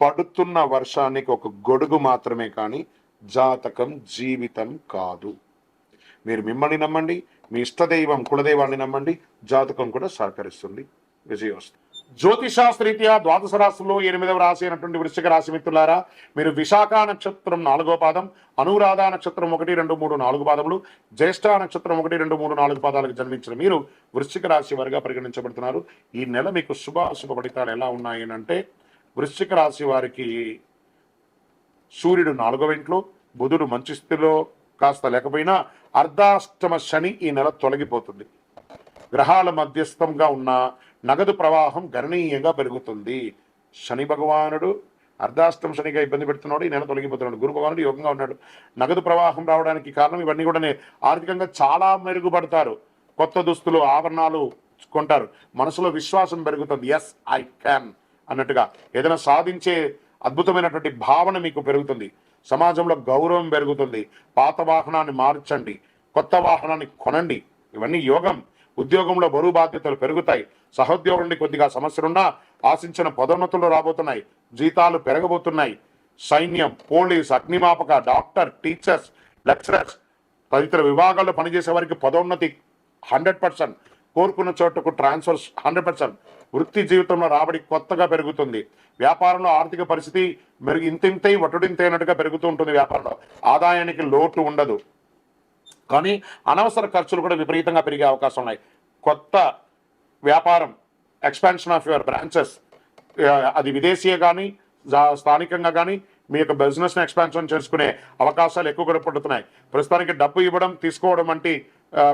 పడుతున్న వర్షానికి ఒక గొడుగు మాత్రమే కానీ జాతకం జీవితం కాదు. మీరు మిమ్మల్ని నమ్మండి మీ ఇష్టదైవం కులదైవాన్ని నమ్మండి జాతకం కూడా సహకరిస్తుంది. విజయోస్తు. జ్యోతిషాస్త్రీత్యా ద్వాదశ రాశుల్లో ఎనిమిదవ రాశి అయినటువంటి వృశ్చిక రాశి మిత్రులారా మీరు విశాఖ నక్షత్రం నాలుగో పాదం అనురాధ నక్షత్రం ఒకటి రెండు మూడు నాలుగు పాదములు జ్యేష్ఠ నక్షత్రం ఒకటి రెండు మూడు నాలుగు పాదాలకు జన్మించిన మీరు వృశ్చిక రాశి వారిగా పరిగణించబడుతున్నారు. ఈ నెల మీకు శుభ అశుభ ఫలితాలు ఎలా ఉన్నాయి అంటే వృశ్చిక రాశి వారికి సూర్యుడు నాలుగవ ఇంట్లో బుధుడు మంచి స్థితిలో కాస్త లేకపోయినా అర్ధాష్టమ శని ఈ నెల తొలగిపోతుంది. గ్రహాల మధ్యస్థంగా ఉన్న నగదు ప్రవాహం గణనీయంగా పెరుగుతుంది. శని భగవానుడు అర్ధాష్టమ శనిగా ఇబ్బంది పెడుతున్నాడు ఈ నెల తొలగిపోతున్నాడు. గురు భగవానుడు యోగంగా ఉన్నాడు. నగదు ప్రవాహం రావడానికి కారణం ఇవన్నీ కూడా ఆర్థికంగా చాలా మెరుగుపడతారు. కొత్త దుస్తులు ఆభరణాలు కొంటారు. మనసులో విశ్వాసం పెరుగుతుంది. ఎస్ ఐ క్యాన్ అన్నట్టుగా ఏదైనా సాధించే అద్భుతమైనటువంటి భావన మీకు పెరుగుతుంది. సమాజంలో గౌరవం పెరుగుతుంది. పాత వాహనాన్ని మార్చండి. కొత్త వాహనాన్ని కొనండి. ఇవన్నీ యోగం. ఉద్యోగంలో బరువు బాధ్యతలు పెరుగుతాయి. సహోద్యోగం కొద్దిగా సమస్యలున్నా ఆశించిన పదోన్నతులు రాబోతున్నాయి. జీతాలు పెరగబోతున్నాయి. సైన్యం పోలీస్ అగ్నిమాపక డాక్టర్ టీచర్స్ లెక్చరర్స్ తదితర విభాగాల్లో పనిచేసే వారికి పదోన్నతి హండ్రెడ్ పర్సెంట్. కోరుకున్న చోటుకు ట్రాన్స్ఫర్స్ హండ్రెడ్ పర్సెంట్. వృత్తి జీవితంలో రాబడి కొత్తగా పెరుగుతుంది. వ్యాపారంలో ఆర్థిక పరిస్థితి మెరుగు ఇంతింతై వటుడింతైనట్టుగా పెరుగుతూ ఉంటుంది వ్యాపారంలో. ఆదాయానికి లోటు ఉండదు. కానీ అనవసర ఖర్చులు కూడా విపరీతంగా పెరిగే అవకాశం ఉన్నాయి. కొత్త వ్యాపారం ఎక్స్పాన్షన్ ఆఫ్ యువర్ బ్రాంచెస్ అది విదేశీయ కానీ స్థానికంగా కానీ మీ యొక్క బిజినెస్ని ఎక్స్పాన్షన్ చేసుకునే అవకాశాలు ఎక్కువ పడుతున్నాయి. ప్రస్తుతానికి డబ్బు ఇవ్వడం తీసుకోవడం వంటి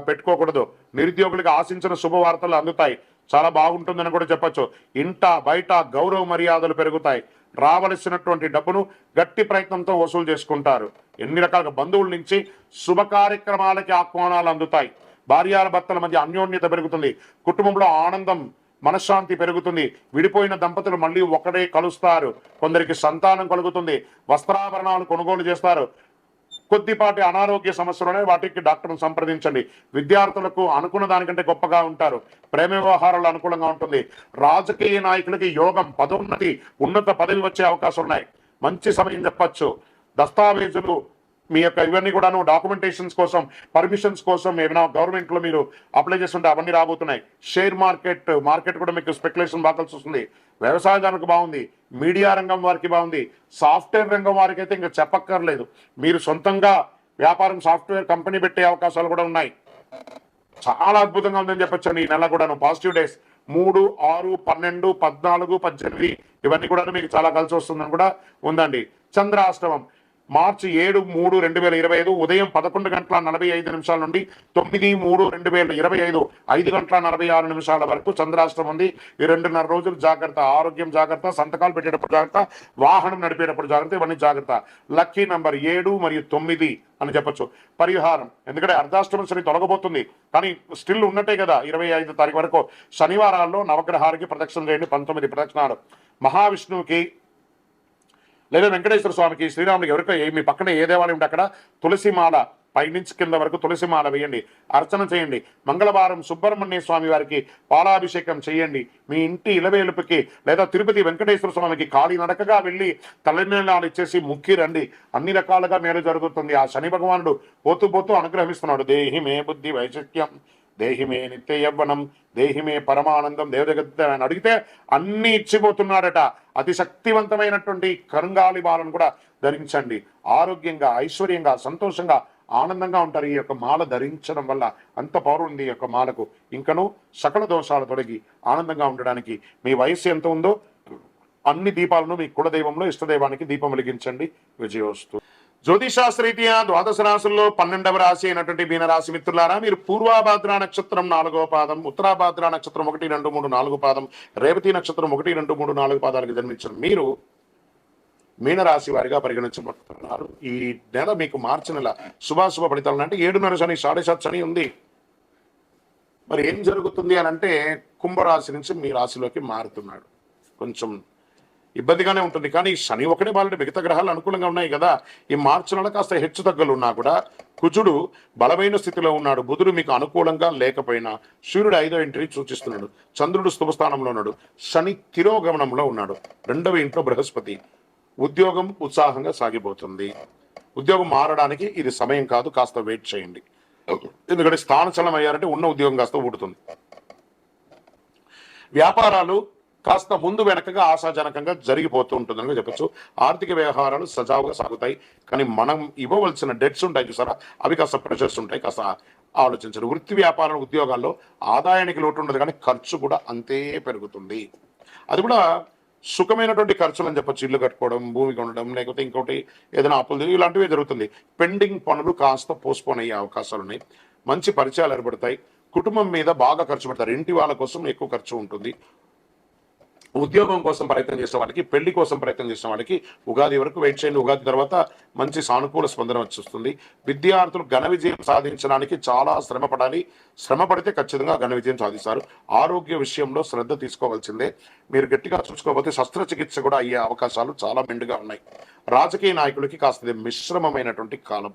పెట్టుకోకూడదు. నిరుద్యోగులకు ఆశించిన శుభవార్తలు అందుతాయి. చాలా బాగుంటుందని కూడా చెప్పొచ్చు. ఇంట బయట గౌరవ మర్యాదలు పెరుగుతాయి. రావలసినటువంటి డబ్బును గట్టి ప్రయత్నంతో వసూలు చేసుకుంటారు. ఎన్ని రకాల బంధువుల నుంచి శుభ కార్యక్రమాలకి ఆహ్వానాలు అందుతాయి. భార్యాల భర్తల మధ్య అన్యోన్యత పెరుగుతుంది. కుటుంబంలో ఆనందం మనశ్శాంతి పెరుగుతుంది. విడిపోయిన దంపతులు మళ్ళీ ఒకడే కలుస్తారు. కొందరికి సంతానం కలుగుతుంది. వస్త్రాభరణాలు కొనుగోలు చేస్తారు. కొద్దిపాటి అనారోగ్య సమస్యలునే వాటికి డాక్టర్ను సంప్రదించండి. విద్యార్థులకు అనుకున్న దానికంటే గొప్పగా ఉంటారు. ప్రేమ వ్యవహారాలు అనుకూలంగా ఉంటుంది. రాజకీయ నాయకులకి యోగం పదోన్నతి ఉన్నత పదవి వచ్చే అవకాశం ఉన్నాయి. మంచి సమయం చెప్పచ్చు. దస్తావేజులు మీ యొక్క ఇవన్నీ కూడాను డాక్యుమెంటేషన్స్ కోసం పర్మిషన్స్ కోసం ఏమైనా గవర్నమెంట్లో మీరు అప్లై చేస్తుంటే అవన్నీ రాబోతున్నాయి. షేర్ మార్కెట్ మార్కెట్ కూడా మీకు స్పెక్యులేషన్ బాగా కలిసి వస్తుంది. వ్యవసాయదానికి బాగుంది మీడియా రంగం వారికి బాగుంది సాఫ్ట్వేర్ రంగం వారికి అయితే ఇంకా చెప్పక్కర్లేదు. మీరు సొంతంగా వ్యాపారం సాఫ్ట్వేర్ కంపెనీ పెట్టే అవకాశాలు కూడా ఉన్నాయి. చాలా అద్భుతంగా ఉందని చెప్పొచ్చు ఈ నెల కూడాను. పాజిటివ్ డేస్ మూడు ఆరు పన్నెండు పద్నాలుగు పద్దెనిమిది ఇవన్నీ కూడా మీకు చాలా కలిసి వస్తుందని కూడా ఉందండి. చంద్రాష్టమం. మార్చి ఏడు మూడు రెండు వేల ఇరవై ఐదు ఉదయం పదకొండు గంటల నలభై ఐదు నిమిషాల నుండి తొమ్మిది మూడు రెండు వేల ఇరవై ఐదు ఐదు గంటల నలభై ఆరు నిమిషాల వరకు చంద్రాష్టం ఉంది. ఈ రెండున్నర రోజులు జాగ్రత్త ఆరోగ్యం జాగ్రత్త సంతకాలు పెట్టేటప్పుడు జాగ్రత్త వాహనం నడిపేటప్పుడు జాగ్రత్త ఇవన్నీ జాగ్రత్త. లక్కీ నంబర్ ఏడు మరియు తొమ్మిది అని చెప్పొచ్చు. పరిహారం ఎందుకంటే అర్ధాష్టమ శని తొలగబోతుంది. కానీ స్టిల్ ఉన్నట్టే కదా ఇరవై ఐదు తారీఖు వరకు. శనివారాల్లో నవగ్రహాలకి ప్రదక్షిణ చేయండి పంతొమ్మిది ప్రదక్షిణాలు. మహావిష్ణువుకి లేదా వెంకటేశ్వర స్వామికి శ్రీరాముడికి ఎవరికో మీ పక్కన ఏ దేవాలయం ఉంటే అక్కడ తులసిమాల పైనుంచి కింద వరకు తులసిమాల వేయండి. అర్చన చేయండి. మంగళవారం సుబ్రహ్మణ్య స్వామి వారికి పాలాభిషేకం చేయండి. మీ ఇంటి ఇలవేలుపుకి లేదా తిరుపతి వెంకటేశ్వర స్వామికి ఖాళీ నడకగా వెళ్ళి తలనీలాలు ఇచ్చేసి ముక్కి రండి. అన్ని రకాలుగా మేలు జరుగుతుంది. ఆ శని భగవానుడు పోతూ పోతూ అనుగ్రహిస్తున్నాడు. దేహి మే బుద్ధి వైశిష్ట్యం. దేహిమే నిత్య యవ్వనం దేహిమే పరమానందం దేవజగత్ అని అడిగితే అన్నీ ఇచ్చిపోతున్నాడట అతి శక్తివంతమైనటువంటి కరుంగాలి బాలను కూడా ధరించండి. ఆరోగ్యంగా ఐశ్వర్యంగా సంతోషంగా ఆనందంగా ఉంటారు. ఈ యొక్క మాల ధరించడం వల్ల అంత పవర్ ఉంది ఈ యొక్క మాలకు. ఇంకనూ సకల దోషాలు తొలగి ఆనందంగా ఉండడానికి మీ వయస్సు ఎంత ఉందో అన్ని దీపాలను మీ కులదైవంలో ఇష్టదైవానికి దీపం వెలిగించండి. విజయోస్తు. జ్యోతిషాస్త్రీత్యా ద్వాదశ రాశుల్లో పన్నెండవ రాశి అయినటువంటి మీనరాశి మిత్రులారా మీరు పూర్వాభాద్ర నక్షత్రం నాలుగవ పాదం ఉత్తరాభాద్ర నక్షత్రం ఒకటి రెండు మూడు నాలుగు పాదం రేవతి నక్షత్రం ఒకటి రెండు మూడు నాలుగు పాదాలకు జన్మించారు మీరు మీనరాశి వారిగా పరిగణించబడుతున్నారు. ఈ నెల మీకు మార్చి నెల శుభాశుభ ఫలితాలు అంటే ఏడున్నర శని సాడే సాత్ శని ఉంది. మరి ఏం జరుగుతుంది అని అంటే కుంభరాశి నుంచి మీ రాశిలోకి మారుతున్నాడు. కొంచెం ఇబ్బందిగానే ఉంటుంది. కానీ ఈ శని ఒకటే బాలంటే మిగతా గ్రహాలు అనుకూలంగా ఉన్నాయి కదా. ఈ మార్చి నెల కాస్త హెచ్చు తగ్గులు ఉన్నా కూడా కుజుడు బలమైన స్థితిలో ఉన్నాడు. బుధుడు మీకు అనుకూలంగా లేకపోయినా సూర్యుడు ఐదో ఇంటిని సూచిస్తున్నాడు. చంద్రుడు స్థుభస్థానంలో ఉన్నాడు. శని తిరోగమనంలో ఉన్నాడు. రెండవ ఇంట్లో బృహస్పతి. ఉద్యోగం ఉత్సాహంగా సాగిపోతుంది. ఉద్యోగం మారడానికి ఇది సమయం కాదు కాస్త వెయిట్ చేయండి. ఎందుకంటే స్థానచలనం అయ్యారంటే ఉన్న ఉద్యోగం కాస్త ఊడుతుంది. వ్యాపారాలు కాస్త ముందు వెనకగా ఆశాజనకంగా జరిగిపోతూ ఉంటుందని చెప్పొచ్చు. ఆర్థిక వ్యవహారాలు సజావుగా సాగుతాయి. కానీ మనం ఇవ్వవలసిన డెట్స్ ఉంటాయి చూసారా? అవి కాస్త ప్రెషర్స్ ఉంటాయి. కాస్త ఆలోచించరు. వృత్తి వ్యాపారాలు ఉద్యోగాల్లో ఆదాయానికి లోటు ఉండదు కానీ ఖర్చు కూడా అంతే పెరుగుతుంది. అది కూడా సుఖమైనటువంటి ఖర్చులు అని చెప్పచ్చు. ఇల్లు కట్టుకోవడం భూమి కొనడం లేకపోతే ఇంకోటి ఏదైనా అప్పులు ఇలాంటివి జరుగుతుంది. పెండింగ్ పనులు కాస్త పోస్ట్పోన్ అయ్యే అవకాశాలు ఉన్నాయి. మంచి పరిచయాలు ఏర్పడతాయి. కుటుంబం మీద బాగా ఖర్చు పెడతారు. ఇంటి వాళ్ళ కోసం ఎక్కువ ఖర్చు ఉంటుంది. ఉద్యోగం కోసం ప్రయత్నం చేసే వాళ్ళకి పెళ్ళి కోసం ప్రయత్నం చేసే వాళ్ళకి ఉగాది వరకు వెయిట్ చేయండి. ఉగాది తర్వాత మంచి సానుకూల స్పందన వచ్చేస్తుంది విద్యార్థులు ఘన విజయం సాధించడానికి చాలా శ్రమ పడాలి. శ్రమ పడితే ఖచ్చితంగా ఘన విజయం సాధిస్తారు. ఆరోగ్య విషయంలో శ్రద్ధ తీసుకోవాల్సిందే. మీరు గట్టిగా చూసుకోకపోతే శస్త్రచికిత్స కూడా అయ్యే అవకాశాలు చాలా మెండుగా ఉన్నాయి. రాజకీయ నాయకులకి కాస్త మిశ్రమమైనటువంటి కాలం.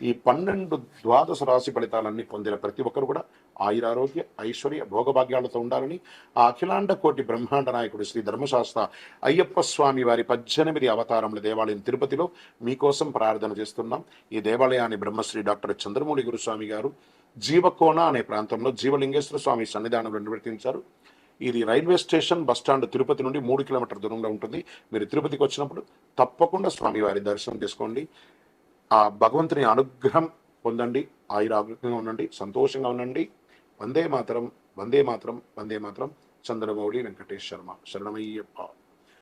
ఈ పన్నెండు ద్వాదశ రాశి ఫలితాలన్నీ పొందిన ప్రతి ఒక్కరు కూడా ఆయురారోగ్య ఐశ్వర్య భోగభాగ్యాలతో ఉండాలని ఆ అఖిలాండ కోటి బ్రహ్మాండ నాయకుడు శ్రీ ధర్మశాస్త్ర అయ్యప్ప స్వామి వారి పద్దెనిమిది అవతారముల దేవాలయం తిరుపతిలో మీకోసం ప్రార్థన చేస్తున్నాం. ఈ దేవాలయాన్ని బ్రహ్మశ్రీ డాక్టర్ చంద్రమౌళి గురుస్వామి గారు జీవకోన అనే ప్రాంతంలో జీవలింగేశ్వర స్వామి సన్నిధానంలో నిర్వర్తించారు. ఇది railway station bus stand Tirupati నుండి మూడు కిలోమీటర్ దూరంలో ఉంటుంది. మీరు తిరుపతికి వచ్చినప్పుడు తప్పకుండా స్వామివారి దర్శనం చేసుకోండి. ఆ భగవంతుని అనుగ్రహం పొందండి ఆయురాగ్రంగా ఉండండి సంతోషంగా ఉండండి. వందే మాతరం వందే మాతరం వందే మాతరం చంద్రమౌళి వెంకటేష్ శర్మ. శరణమయ్యప్ప.